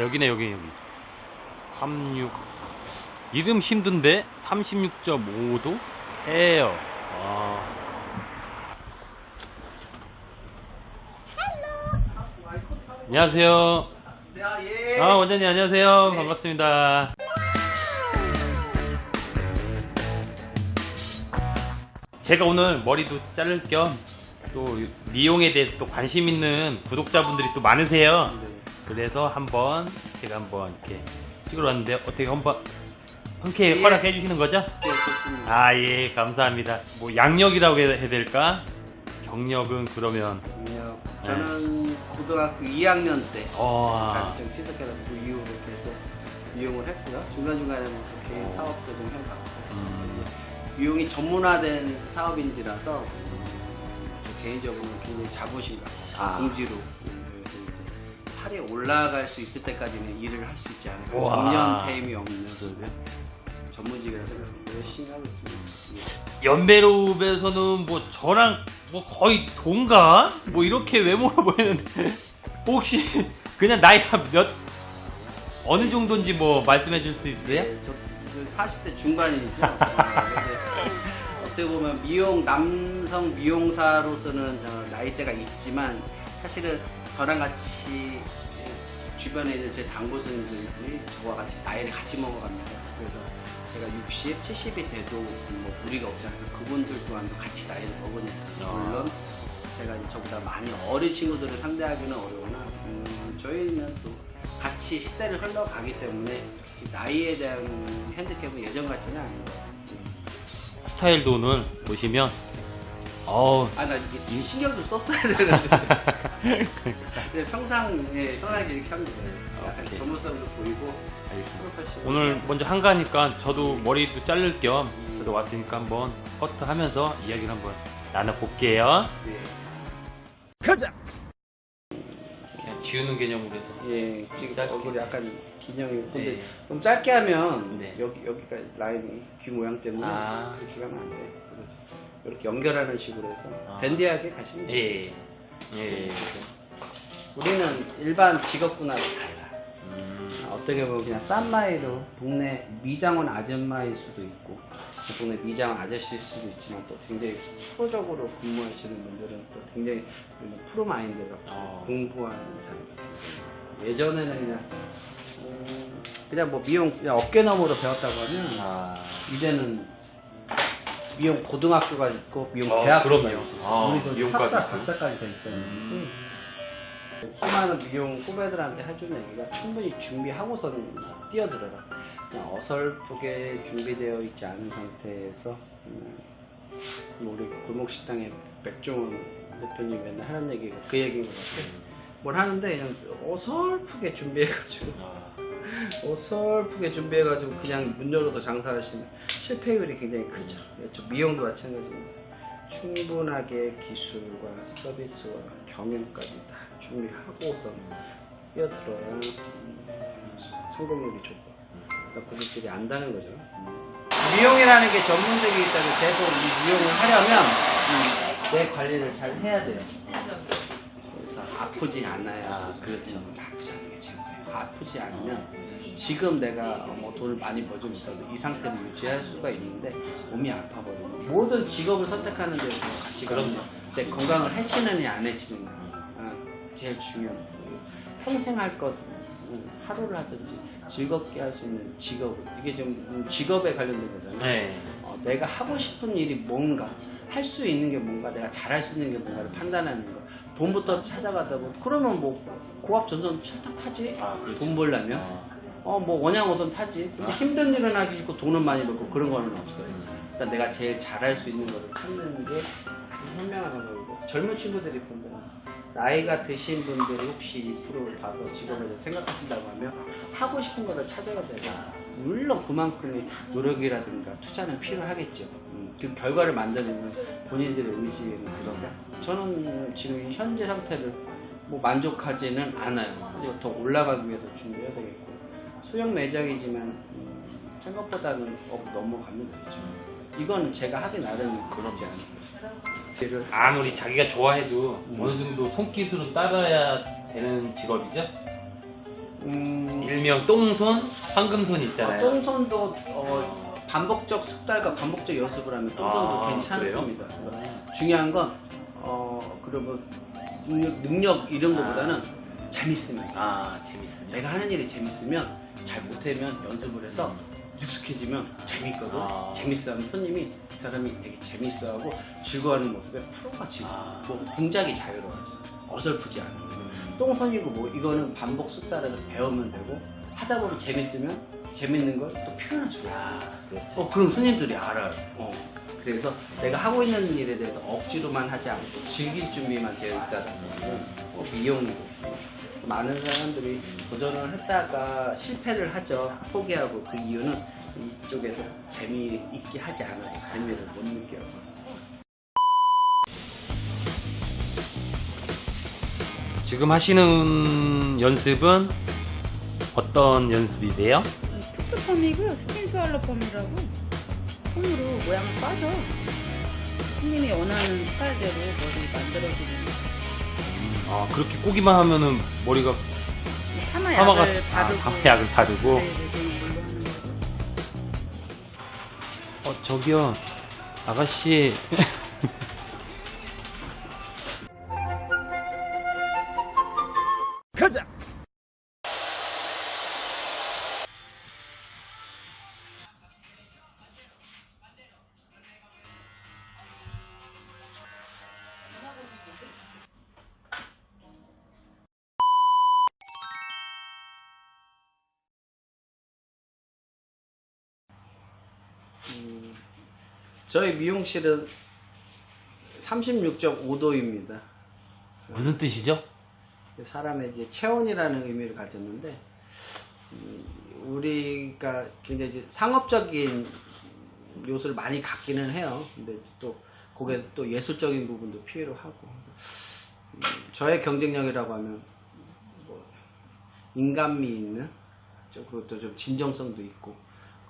여기네 여기 여기. 36 이름 힘든데 36.5도? 에어 아. 안녕하세요. 야, 예. 아 원장님 안녕하세요. 네. 반갑습니다. 제가 오늘 머리도 자를 겸 또 미용에 대해서 또 관심 있는 구독자분들이 또 많으세요. 네. 그래서 한번 제가 한번 이렇게 찍으러 왔는데 어떻게 한번 흔쾌히 예. 허락해 주시는 거죠? 네, 좋습니다. 아, 예, 감사합니다. 뭐 양력이라고 해야 될까? 경력은 그러면 아니요. 네. 저는 고등학교 2학년 때 어. 자격증 취득해서 그 이후로 계속 이용을 했고요. 중간중간에 뭐 그렇게 어. 사업도 좀 해봤고 음. 예. 이용이 전문화된 사업인지라서 음. 저 개인적으로 굉장히 자부심과 아. 공지로 8에 올라갈 수 있을 때까지는 일을 할 수 있지 않을까. 우와. 정년 퇴임이 없는 그 전문직이라서 열심히 하고 있습니다. 예. 연배로우에서는 뭐 저랑 뭐 거의 동갑 뭐 이렇게 외모로 보이는데 혹시 그냥 나이가 몇 어느 정도인지 뭐 말씀해 줄 수 있으세요? 예, 저, 그 40대 중반이죠. 아, 어떻게 보면 미용 남성 미용사로서는 나이대가 있지만 사실은 저랑 같이 주변에 있는 제 당구 선생님들이 저와 같이 나이를 같이 먹어갑니다. 그래서 제가 60, 70이 돼도 뭐 무리가 없지 않아요. 그분들 또한 같이 나이를 먹으니까 아. 물론 제가 저보다 많이 어린 친구들을 상대하기는 어려우나 음, 저희는 또 같이 시대를 흘러가기 때문에 이 나이에 대한 핸디캡은 예전 같지는 않은 것 같아요. 스타일도 오늘 보시면 어우 아, 나 이게 신경 좀 썼어야 되는데. 근데 평상, 예, 평상시 이렇게 하면 돼요. 약간 오케이. 전문성도 보이고, 알겠습니다. 프로페셔널. 오늘 먼저 한가니까 저도 머리도 자를 겸 저도 왔으니까 한번 커트 하면서 이야기를 한번 나눠볼게요. 예. 그냥 지우는 개념으로 해서. 예, 지금 짧게. 얼굴이 약간 기념이 근데 네. 좀 짧게 하면 네. 여기 여기가 라인이 귀 모양 때문에 아. 그렇게 가면 안 돼. 이렇게 연결하는 식으로 해서 아. 댄디하게 가시면 돼요. 예. 예. 우리는 일반 직업군하고 달라. 음. 어떻게 보면 그냥 싼마이로 동네 미장원 아줌마일 수도 있고 동네 미장원 아저씨일 수도 있지만 또 굉장히 프로적으로 근무하시는 분들은 또 굉장히 프로 마인드로 어. 공부하는 사람 예전에는 그냥 음, 그냥 뭐 미용 그냥 어깨너머로 배웠다고 하면 아. 이제는 미용 고등학교가 있고 미용 어, 대학교가 그럼요. 있고 아, 우리도 미용과도 석사, 있고. 박사까지 돼 있다는 음. 거지. 수많은 미용 후배들한테 해주는 얘기가 충분히 준비하고선 뛰어들어라. 그냥 어설프게 준비되어 있지 않은 상태에서 음, 우리 골목식당의 백종원 대표님 맨날 하는 얘기가 그 얘기인 것 같아요. 뭘 하는데 그냥 어설프게 준비해가지고 아. 어설프게 준비해가지고 그냥 문 열어도 장사하시는 실패율이 굉장히 크죠. 저 미용도 마찬가지입니다. 충분하게 기술과 서비스와 경영까지 다 준비하고서 뛰어들어야 음, 성공률이 좋고 그러니까 고객들이 안다는 거죠. 미용이라는 게 전문적이기 때문에 계속 이 미용을 하려면 음, 내 관리를 잘 해야 돼요. 그래서 아프지 않아야 아, 그렇죠. 아프지 않은 게 최고예요. 아프지 않으면 지금 내가 뭐 돈을 많이 벌지 못해도 이 상태를 유지할 수가 있는데 몸이 아파버리고 모든 직업을 선택하는 데서 같이 가면 내 건강을 해치느냐 안 해치느냐 아, 제일 중요한 거고 평생 할 것 하루를 하든지 즐겁게 할 수 있는 직업. 이게 좀 직업에 관련된 거잖아요. 네. 어, 내가 하고 싶은 일이 뭔가 할 수 있는 게 뭔가 내가 잘할 수 있는 게 뭔가를 판단하는 거. 돈부터 찾아가다 보면 그러면 뭐 고압 전선 차 타지? 아, 그렇죠. 돈 벌려면? 어뭐 원양어선 타지? 근데 힘든 일은 하기 싫고 돈은 많이 벌고 그런 거는 없어요. 일단 내가 제일 잘할 수 있는 것을 찾는 게 가장 현명한 방법이고 젊은 친구들이 보면 나이가 드신 분들이 혹시 이 프로를 봐서 직업에 대해서 생각하신다고 하면 하고 싶은 거를 찾아야 돼요 물론 그만큼의 노력이라든가 투자는 필요하겠죠. 음, 그 결과를 만드는 본인들의 의지는 그런가 저는 지금 현재 상태를 뭐 만족하지는 않아요. 더 올라가기 위해서 준비해야 되겠고. 소형 매장이지만 음, 생각보다는 업 넘어가면 되죠 이건 제가 하기 나름이 그렇지 않을까 아무리 자기가 좋아해도 음. 어느 정도 손기술은 따라야 되는 직업이죠? 음, 일명 똥손, 황금손 있잖아요. 어, 똥손도 어, 반복적 숙달과 반복적 연습을 하면 똥손도 아, 괜찮습니다. 중요한 건 어, 그러면 능력, 능력 이런 것보다는 재밌으면 아, 재밌으냐? 내가 하는 일이 재밌으면 잘 못하면 연습을 해서 익숙해지면 재밌거든. 아. 재밌어하면 손님이 이 사람이 되게 재밌어하고 즐거워하는 모습에 프로같이 아. 뭐 동작이 자유로워져. 어설프지 않아. 음. 똥손이고 뭐 이거는 반복 숙달해서 배우면 되고 하다 보면 재밌으면 재밌는 걸 또 표현할 수 있어. 아. 어, 그럼 손님들이 알아요. 어. 그래서 내가 하고 있는 일에 대해서 억지로만 하지 않고 즐길 준비만 되어 있다는 것은 어, 미용이고 많은 사람들이 도전을 했다가 실패를 하죠. 포기하고 그 이유는 이쪽에서 재미있게 하지 않아요. 재미를 못 느껴요. 지금 하시는 연습은 어떤 연습이세요? 특수펌이고요. 스킨스왈러 펌이라고 폼으로 모양을 빠져 손님이 원하는 스타일대로 머리 만들어주는 아, 그렇게 꼬기만 하면은 머리가 파마 파마가 약을 아, 바르고 파마 약을 바르고 네, 네, 저는 걸로 하는 거고 어, 저기요. 아가씨. 저희 미용실은 36.5도입니다. 무슨 뜻이죠? 사람의 이제 체온이라는 의미를 가졌는데 음, 우리가 굉장히 이제 상업적인 요소를 많이 갖기는 해요. 근데 또 거기에 또 예술적인 부분도 필요로 하고 음, 저의 경쟁력이라고 하면 뭐 인간미 있는 좀 그것도 좀 진정성도 있고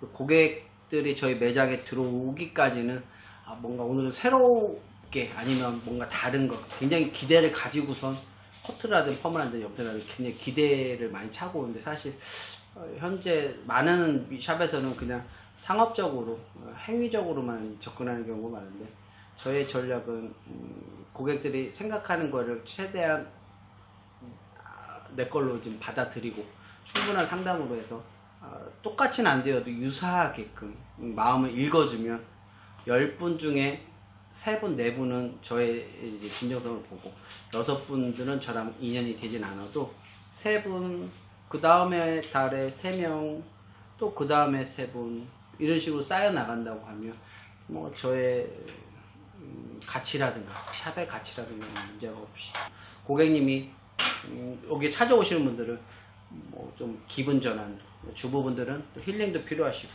그 고객 들이 저희 매장에 들어오기까지는 아, 뭔가 오늘은 새롭게 아니면 뭔가 다른 것 굉장히 기대를 가지고선 하든 염색을 하든 굉장히 기대를 많이 차고 오는데 사실 어, 현재 많은 샵에서는 그냥 상업적으로 어, 행위적으로만 접근하는 경우가 많은데 저의 전략은 음, 고객들이 생각하는 거를 최대한 아, 내 걸로 좀 받아들이고 충분한 상담으로 해서 아, 똑같이는 안 되어도 유사하게끔 음, 마음을 읽어주면 10분 중에 3분, 4분은 저의 이제 진정성을 보고 6분들은 저랑 인연이 되진 않아도 3분, 그 다음에 달에 3명, 또 그 다음에 3분 이런 식으로 쌓여 나간다고 하면 뭐 저의 음, 가치라든가 샵의 가치라든가 문제가 없이 고객님이 음, 여기 찾아오시는 분들은 뭐 좀 기분 전환 주부분들은 또 힐링도 필요하시고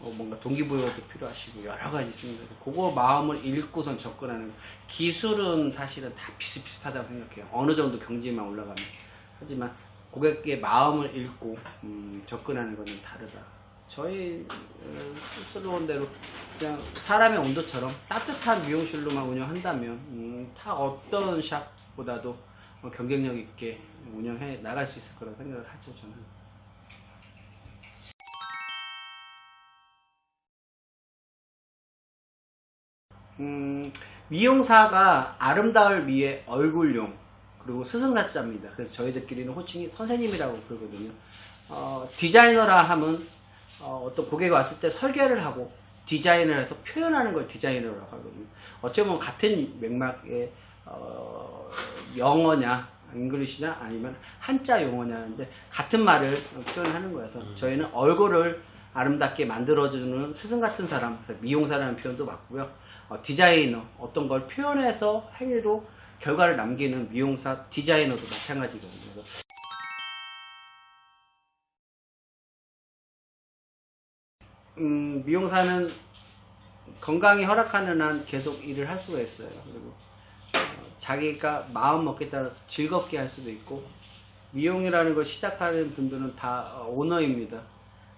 어, 뭔가 동기부여도 필요하시고 여러 가지 있습니다. 그거 마음을 읽고선 접근하는 기술은 사실은 다 비슷비슷하다고 생각해요. 어느 정도 경지만 올라가면 하지만 고객의 마음을 읽고 음, 접근하는 것은 다르다. 저희 어, 스스로운 대로 그냥 사람의 온도처럼 따뜻한 미용실로만 운영한다면 음, 타 어떤 샵보다도 어, 경쟁력 있게 운영해 나갈 수 있을 거라고 생각을 하죠 저는. 음, 미용사가 아름다울 위해 얼굴용 그리고 스승날짜입니다. 그래서 저희들끼리는 호칭이 선생님이라고 부르거든요. 어, 디자이너라 하면 어, 떤 고객이 왔을 때 설계를 하고 디자인을 해서 표현하는 걸 디자이너라고 하거든요. 어찌 보면 같은 맥락의 어, 영어냐 잉글리시냐 아니면 한자 용어냐인데 같은 말을 표현하는 거여서 저희는 얼굴을 아름답게 만들어주는 스승 같은 사람 미용사라는 표현도 맞고요 어, 디자이너 어떤 걸 표현해서 행위로 결과를 남기는 미용사 디자이너도 마찬가지거든요 음, 미용사는 건강이 허락하는 한 계속 일을 할 수가 있어요. 그리고 어, 자기가 마음 먹기에 따라서 즐겁게 할 수도 있고 미용이라는 걸 시작하는 분들은 다 어, 오너입니다.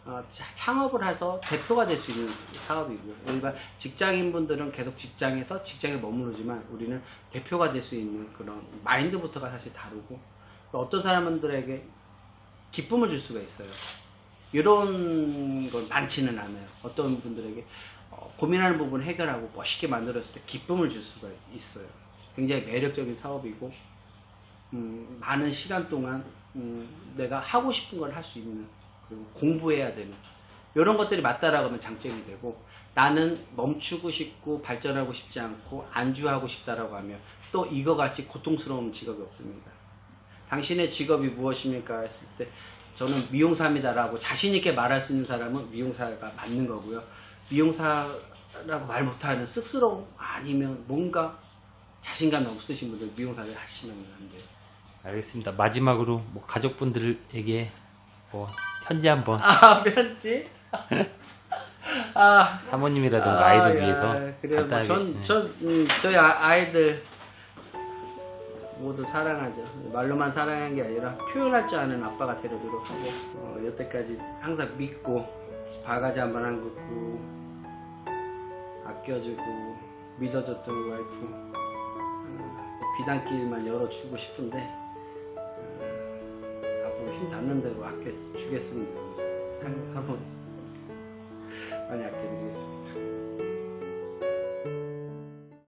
어, 자- 창업을 해서 대표가 될 수 있는 사업이고요. 일반 직장인 분들은 계속 직장에서 직장에 머무르지만 우리는 대표가 될 수 있는 그런 마인드부터가 사실 다르고 어떤 사람들에게 기쁨을 줄 수가 있어요. 이런 건 많지는 않아요. 어떤 분들에게 어, 고민하는 부분 해결하고 멋있게 만들었을 때 기쁨을 줄 수가 있어요. 굉장히 매력적인 사업이고 음, 많은 시간 동안 음, 내가 하고 싶은 걸 할 수 있는 그리고 공부해야 되는 이런 것들이 맞다라고 하면 장점이 되고 나는 멈추고 싶고 발전하고 싶지 않고 안주하고 싶다라고 하면 또 이거 같이 고통스러운 직업이 없습니다. 당신의 직업이 무엇입니까? 했을 때 저는 미용사입니다라고 자신 있게 말할 수 있는 사람은 미용사가 맞는 거고요. 미용사라고 말 못하는 쑥스러움 아니면 뭔가 자신감이 없으신 분들 미용사를 하시면 안 돼요. 알겠습니다. 마지막으로 뭐 가족분들에게 뭐 편지 한번 아 편지? 아 사모님이라든가 아 이들 야, 위해서 그래요. 뭐 전, 네. 전, 음, 저희 아, 아이들 모두 사랑하죠. 말로만 사랑하는 게 아니라 표현할 줄 아는 아빠가 되도록 하고, 어, 여태까지 항상 믿고, 바가지 한번 안 긋고, 아껴주고, 믿어줬던 와이프, 어, 비단길만 열어주고 싶은데, 힘 닿는 대로 아껴주겠습니다. 상, 사모님. 많이 아껴드리겠습니다.